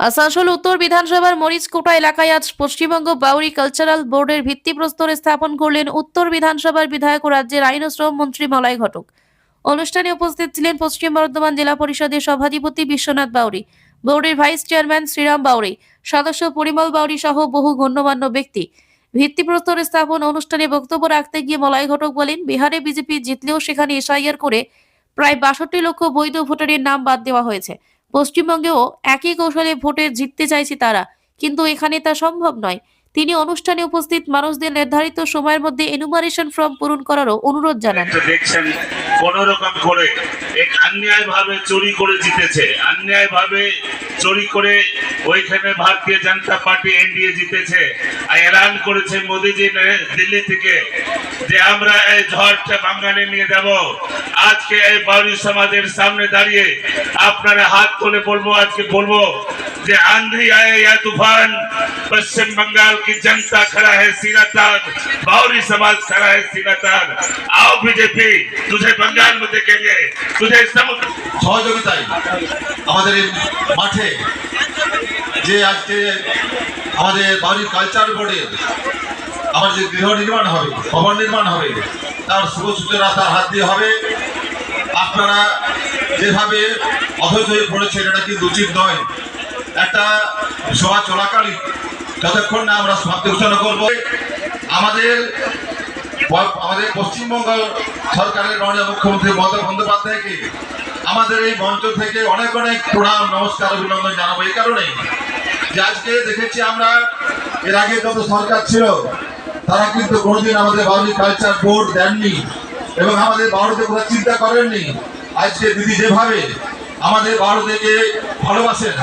আসানসোল উত্তর বিধানসভার মরিচকোটা এলাকায় আজ পশ্চিমবঙ্গ বাউরি কালচারাল বোর্ডের ভিত্তিপ্রস্তর স্থাপন করলেন উত্তর বিধানসভার বিধায়ক ও রাজ্যের আইন ও শ্রম মন্ত্রী মলয় ঘটক। অনুষ্ঠানে উপস্থিত ছিলেন পশ্চিম বর্ধমান জেলা পরিষদের সভাধিপতি বিশ্বনাথ বাউরি, বোর্ডের ভাইস চেয়ারম্যান শ্রীরাম বাউরি, সদস্য পরিমল বাউরি সহ বহু গণ্যমান্য ব্যক্তি। ভিত্তিপ্রস্তর স্থাপন অনুষ্ঠানে বক্তব্য রাখতে গিয়ে মলয় ঘটক বলেন, বিহারে বিজেপি জিতলেও সেখানে এসআইআর করে প্রায় বাষট্টি লক্ষ বৈধ ভোটারের নাম বাদ দেওয়া হয়েছে। পশ্চিমবঙ্গেও একই কৌশলে ভোটে জিততে চাইছে তারা, কিন্তু এখানে তা সম্ভব নয়। তিনি অনুষ্ঠানে উপস্থিত মানুষদের নির্ধারিত সময়ের মধ্যে এনুমারেশন ফর্ম পূরণ করারও অনুরোধ জানান। কোন রকম করে অন্যায় ভাবে চুরি করে জিতেছে। অন্যায় ভাবে চুরি করে ওইখানে ভারতীয় জনতা পার্টি এনডিএ জিতেছে। আর এলান করেছে মোদিজি দিল্লি থেকে যে আমরা এই ঝড়টা বাঙালি নিয়ে যাব। আজকে এই বাউরি সমাজের সামনে দাঁড়িয়ে আপনারা হাত তুলে বলব, আজকে বলব যে आंधी आए या तूफान पश्चिम बंगाल की जनता खड़ा है सीना तान बावरी समाज खड़ा है सीना तान आओ बीजेपी तुझे बंगाल में देखेंगे तुझे समुद्र সহযোগিতায় আমাদের এই মাঠে যে আজকে আমাদের বাড়ির কালচার বোর্ডের আমার যে গৃহ নির্মাণ হবে ভবন নির্মাণ হবে তার শুভ সূচনা তার হাত দিয়ে হবে আপনারা যেভাবে অসহ্য হয়ে পড়েছেন এটা কিন্তু উচিত নয় একটা সভা চলাকালীন যতক্ষণ না আমরা সমাপ্তি ঘোষণা করব, আমাদের আমাদের পশ্চিমবঙ্গ সরকারের মাননীয় মুখ্যমন্ত্রী মমতা বন্দ্যোপাধ্যায়কে আমাদের এই মঞ্চ থেকে অনেক অনেক প্রণাম, নমস্কার, অভিনন্দন জানাব। এই কারণে যে আজকে দেখেছি আমরা, এর আগে যত সরকার ছিল, তারা কিন্তু কোনোদিন আমাদের বাউরি কালচার বোর্ড দেননি এবং আমাদের বাউরিতে কোনো চিন্তা করেননি। আজকে দিদি যেভাবে আমাদের বাউরিদেরকে ভালোবাসেন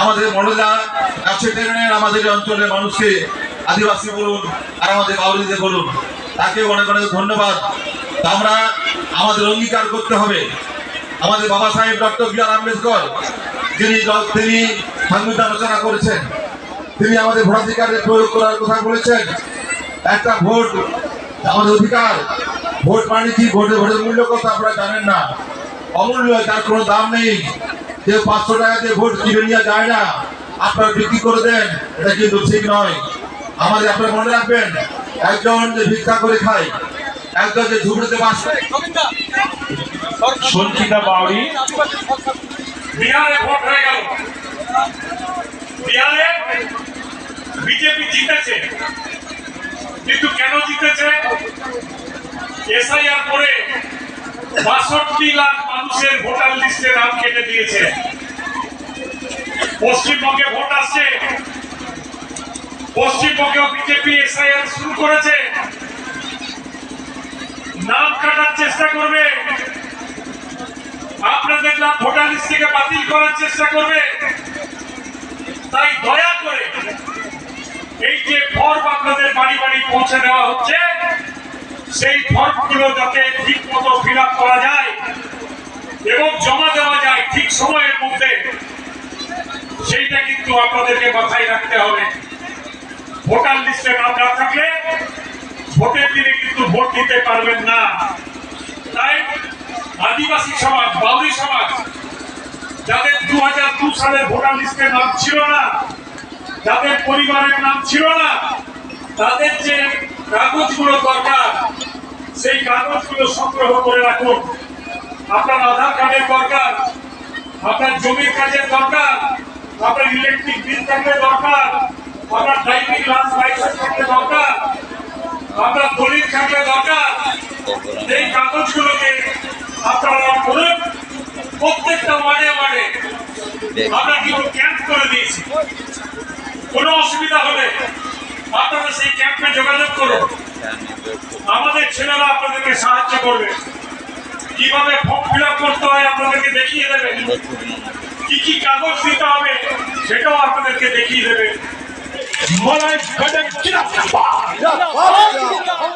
আমাদের টেনে নেন আমাদের অঞ্চলের মানুষকে। আদিবাসী বলুন, আর আমাদের বাউরিদের বলুন, তাকে অনেক অনেক ধন্যবাদ। আমরা আমাদের অঙ্গীকার করতে হবে। আমাদের বাবা সাহেব ডক্টর বি আর আম্বেদকর, যিনি তিনি সংবিধান রচনা করেছেন, তিনি আমাদের ভোটাধিকারের প্রয়োগ করার কথা বলেছেন। একটা ভোট আমাদের অধিকার। ভোট মানে কি? ভোটের ভোটের মূল্য কথা আপনারা জানেন না। অমূল্য, তার কোনো দাম নেই। যে পাঁচশো টাকা দিয়ে ভোট কিনে নিয়ে যায় না, আপনারা বিক্রি করে দেন, এটা কিন্তু ঠিক নয়। আমাদের আপনারা মনে রাখবেন, একজন যে ভিক্ষা করে খায়, একজন যে ঝুপড়িতে বাস সঞ্চিতা বাউরি বিজেপি জিতেছে। কিন্তু কেন জিতেছে? এসআইআর করে বাষট্টি লাখ মানুষের ভোটার লিস্টে নাম কেটে দিয়েছে। পশ্চিমবঙ্গে ভোট আসছে। পশ্চিমবঙ্গেও বিজেপি এসআইআর শুরু করেছে। নাম কাটার চেষ্টা করবে। আপনাদের দেখলাম ভোটার লিস্ট থেকে বাতিল করার চেষ্টা করবে। তাই দয়া করে এই যে ফর্ম আপনাদের বাড়ি বাড়ি পৌঁছে দেওয়া হচ্ছে সেই ফর্মগুলো যাতে ঠিক মতো ফিল করা যায় এবং জমা দেওয়া যায় ঠিক সময়ের মধ্যে, সেইটা কিন্তু আপনাদেরকে মাথায় রাখতে হবে। ভোটার লিস্টে নাম না থাকলে ভোটের দিনে কিন্তু ভোট দিতে পারবেন না। তাই আদিবাসী সমাজ, বাউরি সমাজ, যাদের দু হাজার দু সালের ভোটার লিস্টে নাম ছিল না, যাদের পরিবারের নাম ছিল না, তাদের যে কাগজগুলো দরকার সেই কাগজগুলো সংগ্রহ করে রাখুন। আপনার আধার কার্ডের দরকার, আপনার জমির কাজের দরকার, আপনার ইলেকট্রিক বিল থাকলে দরকার, আপনার ড্রাইভিং লাইসেন্স থাকলে দরকার, আপনার দলিল থাকলে দরকার। এই কাগজগুলোকে আপনারা করুন। প্রত্যেকটা ওয়ার্ডে ওয়ার্ডে আমরা কিন্তু ক্যাম্প করে দিয়েছি। কোনো অসুবিধা হলে আপনারা সেই ক্যাম্পে যোগাযোগ করুন। ছেলেরা আপনাদেরকে সাহায্য করবে। কীভাবে ফর্ম ফিল করতে হয় আপনাদেরকে দেখিয়ে দেবে। কি কি কাগজ দিতে হবে সেটাও আপনাদেরকে দেখিয়ে দেবে। মনে।